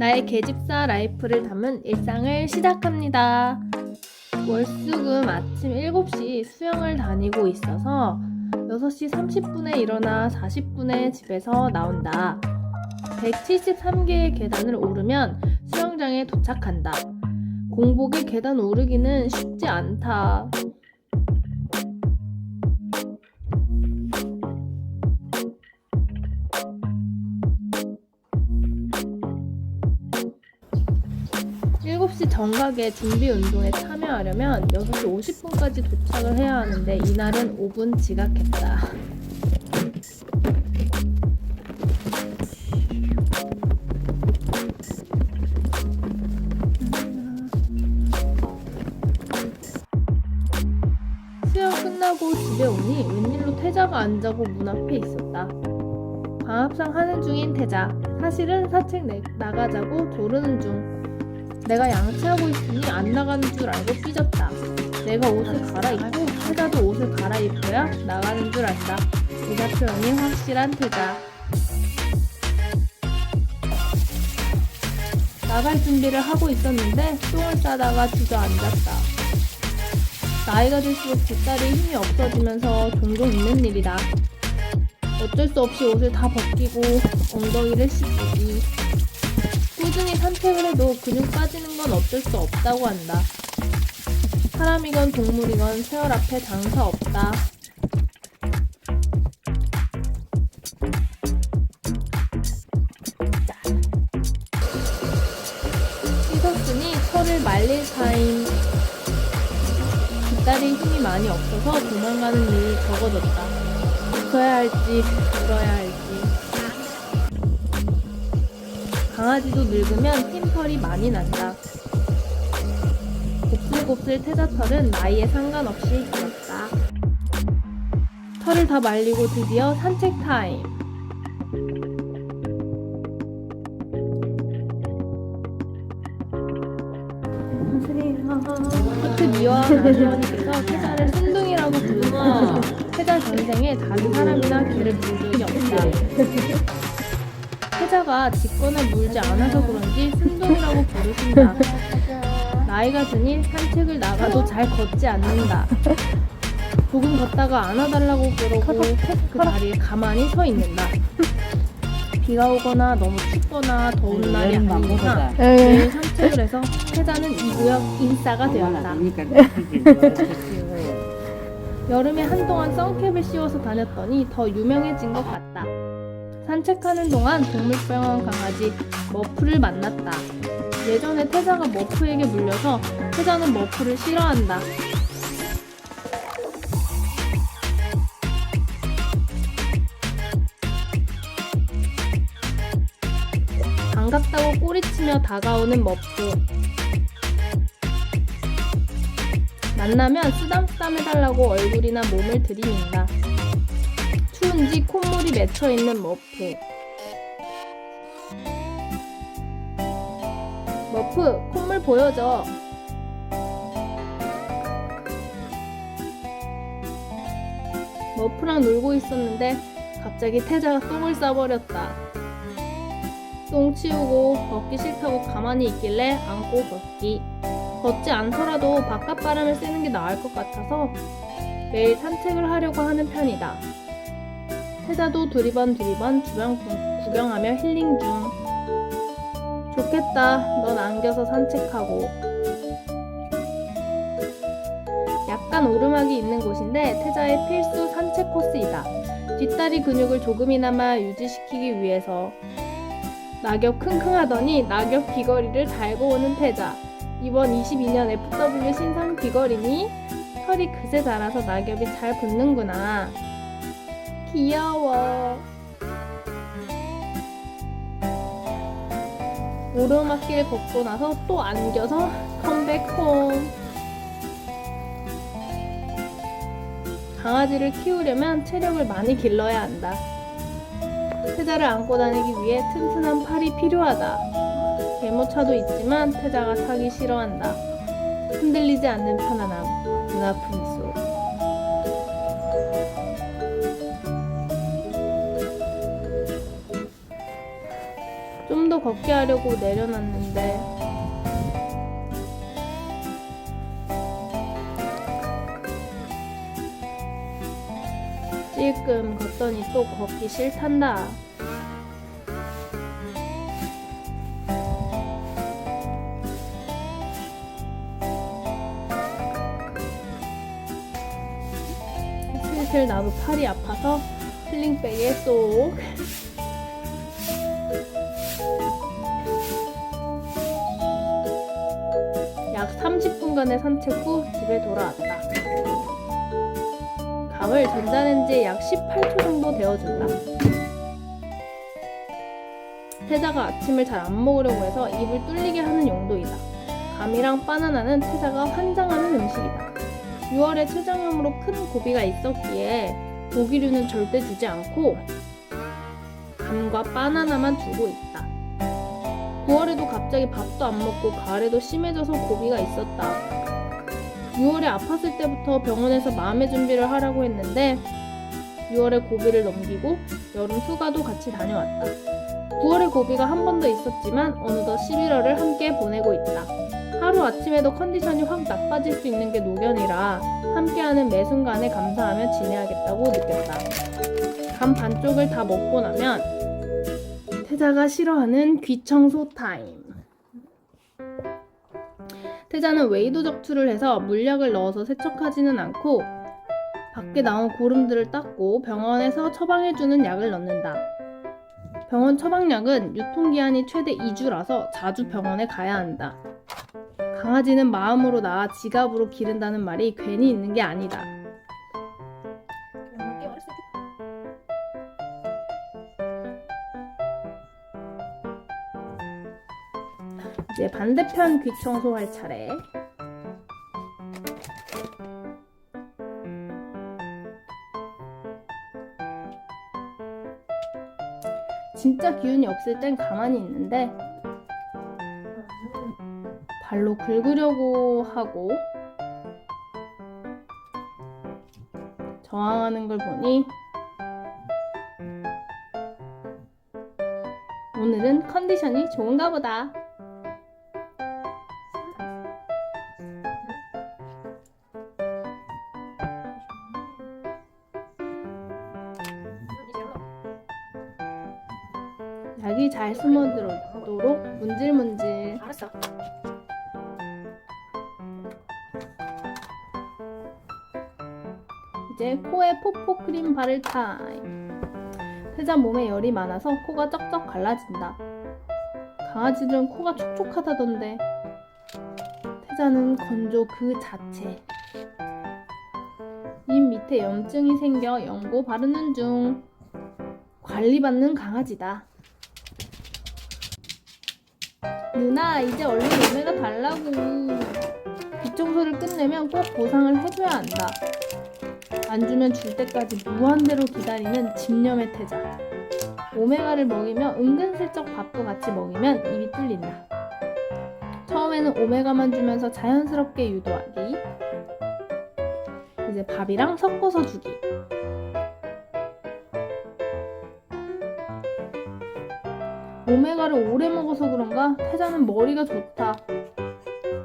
나의 계집사 라이프를 담은 일상을 시작합니다. 월수금 아침 7시 수영을 다니고 있어서 6시 30분에 일어나 40분에 집에서 나온다. 173개의 계단을 오르면 수영장에 도착한다. 공복에 계단 오르기는 쉽지 않다. 일곱 시 정각에 준비 운동에 참여하려면 6시 50분까지 도착을 해야 하는데 이날은 5분 지각했다. 수영 끝나고 집에 오니 웬일로 태자가 안 자고 문 앞에 있었다. 광합상 하는 중인 태자. 사실은 사책 내- 나가자고 조르는 중. 내가 양치하고 있으니 안 나가는 줄 알고 삐졌다. 내가 옷을 갈아입고 태자도 옷을 갈아입어야 나가는 줄 알다. 의사 표현이 확실한 태자. 나갈 준비를 하고 있었는데 똥을 싸다가 주저앉았다. 나이가 들수록 뒷다리에 힘이 없어지면서 종종 있는 일이다. 어쩔 수 없이 옷을 다 벗기고 엉덩이를 씻기. 꾸준히 산책을 해도 근육 빠지는 건 어쩔 수 없다고 한다. 사람이건 동물이건 세월 앞에 장사 없다. 씻었으니 털을 말릴 타임. 뒷다리에 힘이 많이 없어서 도망가는 일이 적어졌다. 웃어야 할지, 울어야 할지. 강아지도 늙으면 흰털이 많이 난다. 곱슬곱슬 태자털은 나이에 상관없이 길었다. 털을 다 말리고 드디어 산책 타임. 코트 미와 나시원님께서 태자를 순둥이라고 부르며 태자 전생에 다른 사람이나 개를 물 적이 없다. 태자가 짖거나 물지 않아서 그런지 순둥이라고 부르신다. 나이가 드니 산책을 나가도 잘 걷지 않는다. 조금 걷다가 안아달라고 그러고 그 자리에 가만히 서 있는다. 비가 오거나 너무 춥거나 더운 날이 아닌 이상 매일 산책을 해서 태자는 이 구역 인싸가 되었다. 여름에 한동안 선캡을 씌워서 다녔더니 더 유명해진 것 같다. 산책하는 동안 동물병원 강아지 머프를 만났다. 예전에 태자가 머프에게 물려서 태자는 머프를 싫어한다. 반갑다고 꼬리치며 다가오는 머프. 만나면 쓰담쓰담 해달라고 얼굴이나 몸을 들이민다. 추운지 콧물이 맺혀 있는 머프. 머프, 콧물 보여줘. 머프랑 놀고 있었는데 갑자기 태자가 똥을 싸버렸다. 똥 치우고 걷기 싫다고 가만히 있길래 안고 걷기. 걷지 않더라도 바깥 바람을 쐬는 게 나을 것 같아서 매일 산책을 하려고 하는 편이다. 태자도 두리번 두리번 주변 구- 구경하며 힐링 중. 좋겠다. 넌 안겨서 산책하고. 약간 오르막이 있는 곳인데 태자의 필수 산책 코스이다. 뒷다리 근육을 조금이나마 유지시키기 위해서. 낙엽 킁킁하더니 낙엽 귀걸이를 달고 오는 태자. 이번 22년 FW 신상 귀걸이니 털이 그새 자라서 낙엽이 잘 붙는구나. 귀여워. 오르막길 걷고 나서 또 안겨서 컴백홈. 강아지를 키우려면 체력을 많이 길러야 한다. 태자를 안고 다니기 위해 튼튼한 팔이 필요하다. 개모차도 있지만 태자가 타기 싫어한다. 흔들리지 않는 편안함, 눈아픈 걷게 하려고 내려놨는데 찔끔 걷더니 또 걷기 싫단다. 슬슬 나도 팔이 아파서 슬링백에 쏙 30분간의 산책 후 집에 돌아왔다. 감을 전자레인지에 약 18초 정도 데워준다. 태자가 아침을 잘 안 먹으려고 해서 입을 뚫리게 하는 용도이다. 감이랑 바나나는 태자가 환장하는 음식이다. 6월에 췌장염으로 큰 고비가 있었기에 고기류는 절대 주지 않고 감과 바나나만 두고 있다. 9월에도 갑자기 밥도 안 먹고 가을에도 심해져서 고비가 있었다. 6월에 아팠을 때부터 병원에서 마음의 준비를 하라고 했는데 6월에 고비를 넘기고 여름 휴가도 같이 다녀왔다. 9월에 고비가 한 번 더 있었지만 어느덧 11월을 함께 보내고 있다. 하루 아침에도 컨디션이 확 나빠질 수 있는 게 노견이라 함께하는 매 순간에 감사하며 지내야겠다고 느꼈다. 감 반쪽을 다 먹고 나면 태자가 싫어하는 귀청소 타임. 태자는 웨이도 적출을 해서 물약을 넣어서 세척하지는 않고 밖에 나온 고름들을 닦고 병원에서 처방해주는 약을 넣는다. 병원 처방약은 유통기한이 최대 2주라서 자주 병원에 가야 한다. 강아지는 마음으로 나아 지갑으로 기른다는 말이 괜히 있는 게 아니다. 반대편 귀 청소할 차례. 진짜 기운이 없을 땐 가만히 있는데 발로 긁으려고 하고 저항하는 걸 보니 오늘은 컨디션이 좋은가 보다. 약이 잘 스며들도록 문질문질 알았어. 이제 코에 포포 크림 바를 타임. 태자 몸에 열이 많아서 코가 쩍쩍 갈라진다. 강아지들은 코가 촉촉하다던데. 태자는 건조 그 자체. 입 밑에 염증이 생겨 연고 바르는 중. 관리받는 강아지다. 누나, 이제 얼른 오메가 달라고. 뒷청소를 끝내면 꼭 보상을 해줘야 한다. 안 주면 줄 때까지 무한대로 기다리는 집념의 태자. 오메가를 먹이며 은근슬쩍 밥도 같이 먹이면 입이 뚫린다. 처음에는 오메가만 주면서 자연스럽게 유도하기. 이제 밥이랑 섞어서 주기. 오메가를 오래 먹어서 그런가 태자는 머리가 좋다.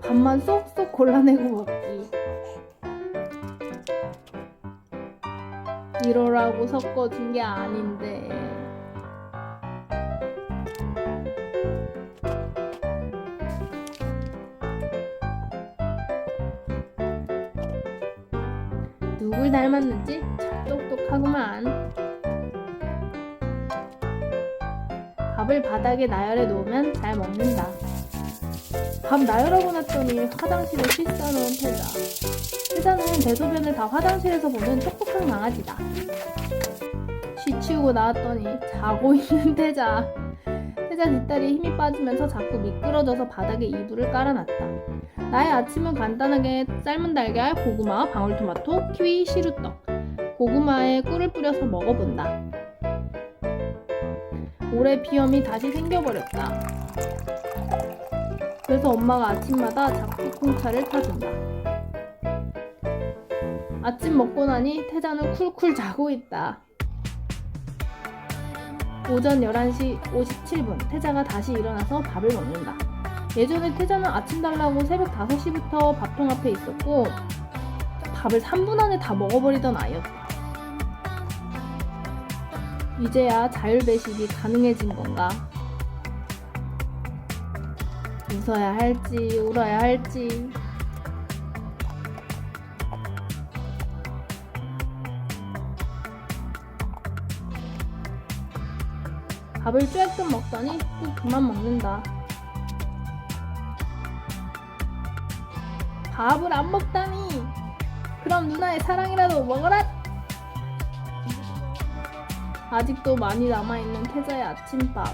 밥만 쏙쏙 골라내고 먹기. 이러라고 섞어준 게 아닌데. 누굴 닮았는지 참 똑똑하구만. 밥을 바닥에 나열해 놓으면 잘 먹는다. 밥 나열하고 났더니 화장실에 씻 싸놓은 태자. 태자는 대소변을 다 화장실에서 보는 똑똑한 강아지다. 쉬 치우고 나왔더니 자고 있는 태자. 태자 뒷다리에 힘이 빠지면서 자꾸 미끄러져서 바닥에 이불을 깔아놨다. 나의 아침은 간단하게 삶은 달걀, 고구마, 방울토마토, 키위, 시루떡. 고구마에 꿀을 뿌려서 먹어본다. 올해 비염이 다시 생겨버렸다. 그래서 엄마가 아침마다 잡곡 콩차를 타준다. 아침 먹고 나니 태자는 쿨쿨 자고 있다. 오전 11시 57분 태자가 다시 일어나서 밥을 먹는다. 예전에 태자는 아침 달라고 새벽 5시부터 밥통 앞에 있었고 밥을 3분 안에 다 먹어버리던 아이였다. 이제야 자율배식이 가능해진 건가? 웃어야 할지 울어야 할지 밥을 쬐끔 먹더니 또 그만 먹는다. 밥을 안 먹다니. 그럼 누나의 사랑이라도 먹어라. 아직도 많이 남아있는 태자의 아침밥.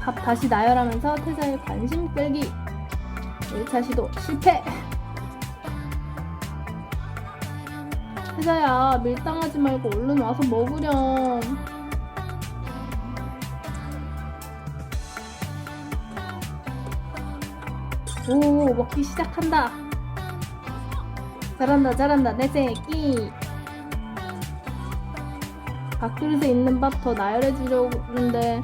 밥 다시 나열하면서 태자의 관심 끌기. 1차 시도 실패. 태자야, 밀당하지 말고 얼른 와서 먹으렴. 오, 먹기 시작한다. 잘한다, 잘한다, 내 새끼. 밥그릇에 있는 밥 더 나열해 주려는데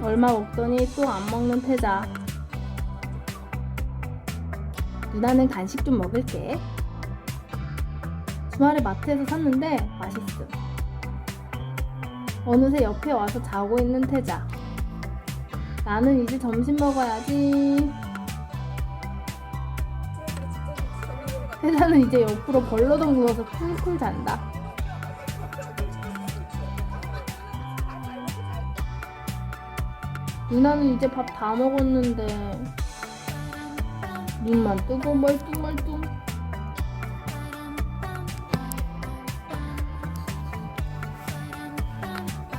얼마 먹더니 또 안 먹는 태자. 누나는 간식 좀 먹을게. 주말에 마트에서 샀는데 맛있음. 어느새 옆에 와서 자고 있는 태자. 나는 이제 점심 먹어야지. 태자는 이제 옆으로 벌러덩 누워서 쿨쿨 잔다. 누나는 이제 밥 다 먹었는데 눈만 뜨고 멀뚱멀뚱.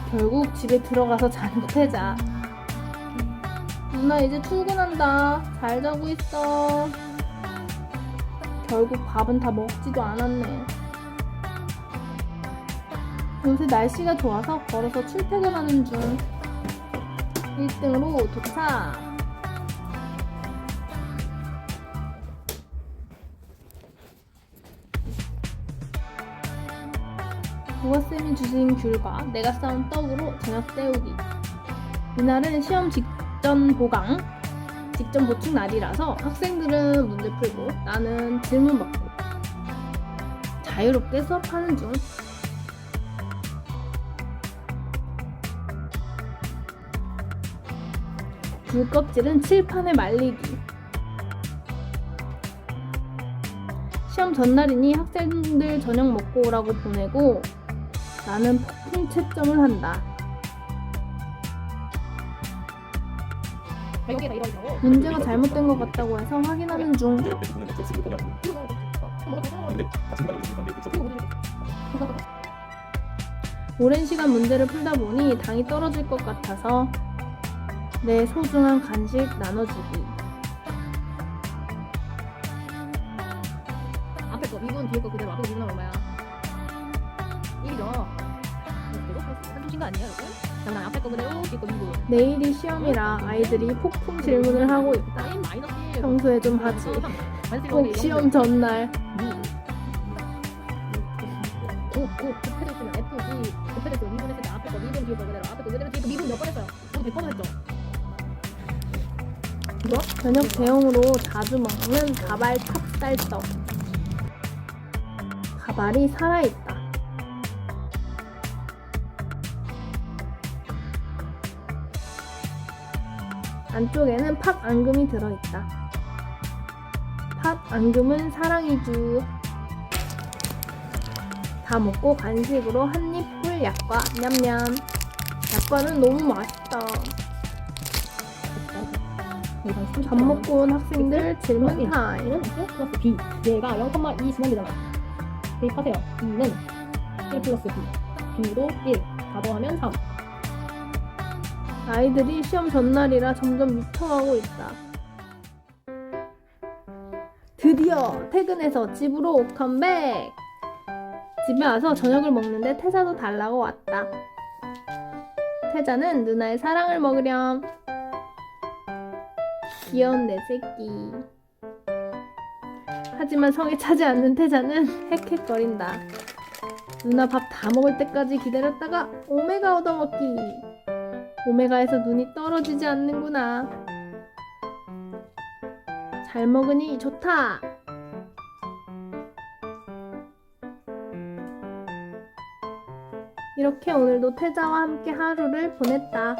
결국 집에 들어가서 자는 태자. 누나 이제 출근한다. 잘 자고 있어. 결국 밥은 다 먹지도 않았네. 요새 날씨가 좋아서 걸어서 출퇴근하는 중. 1등으로 도착. 국어쌤이 주신 귤과 내가 싸운 떡으로 저녁 때우기. 이날은 시험 직전 보강, 직전 보충 날이라서 학생들은 문제 풀고 나는 질문 받고 자유롭게 수업하는 중. 귤 껍질은 칠판에 말리기. 시험 전날이니 학생들 저녁 먹고 오라고 보내고 나는 폭풍 채점을 한다. 문제가 잘못된 것 같다고 해서 확인하는 중. 오랜 시간 문제를 풀다 보니 당이 떨어질 것 같아서 내 소중한 간식 나눠주기. 앞에 거 미분 뒤에 거 그대로 앞에 거 미분 얼마야? 1이죠. 그리고 한주신 거 아니에요, 여러분? 그다음 앞에 거 그대로 뒤에 거 미분. 내일이 시험이라 아이들이 폭풍 질문을 하고 있다. 사인 마이너스 1. 평소에 좀 하지. 꼭 시험 전날. 오, 오, 곱해져 있으면 F, G, 곱해져 있으면 미분했을 때 앞에 거 미분 뒤에 거 그대로 앞에 거 그대로 뒤에 거 미분 몇번 했어요? 저도 100번 했죠. 저녁 대용으로 자주 먹는 가발 찹쌀떡. 가발이 살아있다. 안쪽에는 팥 앙금이 들어있다. 팥 앙금은 사랑이주. 다 먹고 간식으로 한입풀 약과 냠냠. 약과는 너무 맛있다. 밥 먹고 온 학생들 질문 타임. 얘는 X 플러스 B. 얘가 0,2 지난이잖아. 대입하세요. B는 1 플러스 B. B도 1. 다 더하면 3. 아이들이 시험 전날이라 점점 미쳐가고 있다. 드디어 퇴근해서 집으로 컴백! 집에 와서 저녁을 먹는데 태자도 달라고 왔다. 태자는 누나의 사랑을 먹으렴. 귀여운 내 새끼. 하지만 성에 차지 않는 태자는 헥헥거린다. 누나 밥 다 먹을 때까지 기다렸다가 오메가 얻어먹기. 오메가에서 눈이 떨어지지 않는구나. 잘 먹으니 좋다. 이렇게 오늘도 태자와 함께 하루를 보냈다.